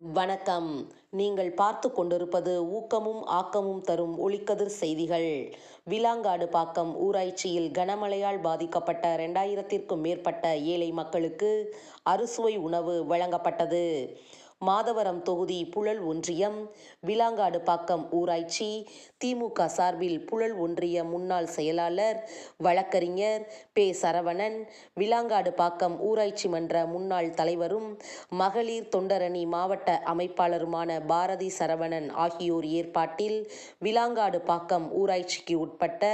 வணக்கம். நீங்கள் பார்த்து கொண்டிருப்பது ஊக்கமும் ஆக்கமும் தரும் ஒளிக்கதிர் செய்திகள். விலாங்காடு பாக்கம் ஊராட்சியில் கனமழையால் பாதிக்கப்பட்ட ரெண்டாயிரத்திற்கும் மேற்பட்ட ஏழை மக்களுக்கு அறுசுவை உணவு வழங்கப்பட்டது. மாதவரம் தொகுதி புழல் ஒன்றியம் விலாங்காடு பாக்கம் ஊராட்சி திமுக சார்பில் புழல் ஒன்றிய முன்னாள் செயலாளர் வழக்கறிஞர் பே சரவணன் விலாங்காடு பாக்கம் ஊராட்சி மன்ற முன்னாள் தலைவரும் மகளிர் தொண்டரணி மாவட்ட அமைப்பாளருமான பாரதி சரவணன் ஆகியோர் ஏற்பாட்டில் விலாங்காடு பாக்கம் ஊராட்சிக்கு உட்பட்ட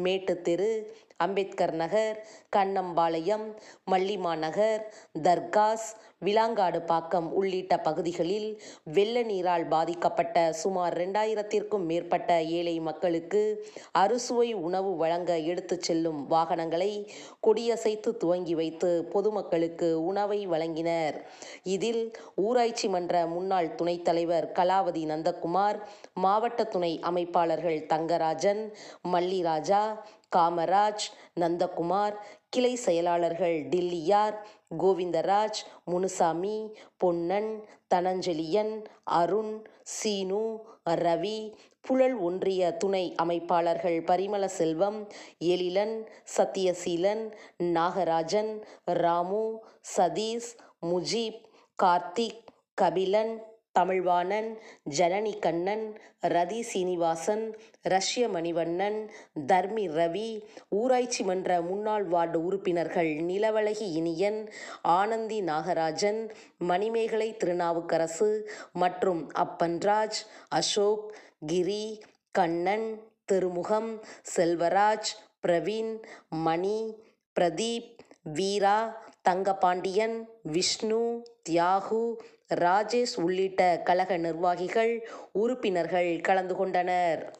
மேட்டுத்தெரு அம்பேத்கர் நகர் கண்ணம்பாளையம் மல்லிமா நகர் தர்காஸ் விலாங்காடு பாக்கம் உள்ளிட்ட பகுதிகளில் வெள்ள நீரால் பாதிக்கப்பட்ட சுமார் ரெண்டாயிரத்திற்கும் மேற்பட்ட ஏழை மக்களுக்கு அறுசுவை உணவு வழங்க எடுத்துச் செல்லும் வாகனங்களை கொடியசைத்து துவங்கி வைத்து பொதுமக்களுக்கு உணவை வழங்கினர். இதில் ஊராட்சி மன்ற முன்னாள் துணைத் தலைவர் கலாவதி நந்தகுமார் மாவட்ட துணை அமைப்பாளர்கள் தங்கராஜன் மல்லிராஜா காமராஜ் நந்தகுமார் கிளை செயலாளர்கள் டில்லியார் கோவிந்தராஜ் முனுசாமி பொன்னன் தனஞ்சலியன் அருண் சீனு ரவி புழல் ஒன்றிய துணை அமைப்பாளர்கள் பரிமள செல்வம் எழிலன் சத்தியசீலன் நாகராஜன் ராமு சதீஷ் முஜீப் கார்த்திக் கபிலன் தமிழ்வாணன் ஜனனி கண்ணன் ரதி சீனிவாசன் ரஷ்ய மணிவண்ணன் தர்மி ரவி ஊராட்சி மன்ற முன்னாள் வார்டு உறுப்பினர்கள் நிலவழகி இனியன் ஆனந்தி நாகராஜன் மணிமேகலை திருநாவுக்கரசு மற்றும் அப்பன்ராஜ் அசோக் கிரி கண்ணன் திருமுகம் செல்வராஜ் பிரவீன் மணி பிரதீப் வீரா தங்கபாண்டியன் விஷ்ணு தியாகு ராஜேஷ் உள்ளிட்ட கழக நிர்வாகிகள் உறுப்பினர்கள் கலந்து கொண்டனர்.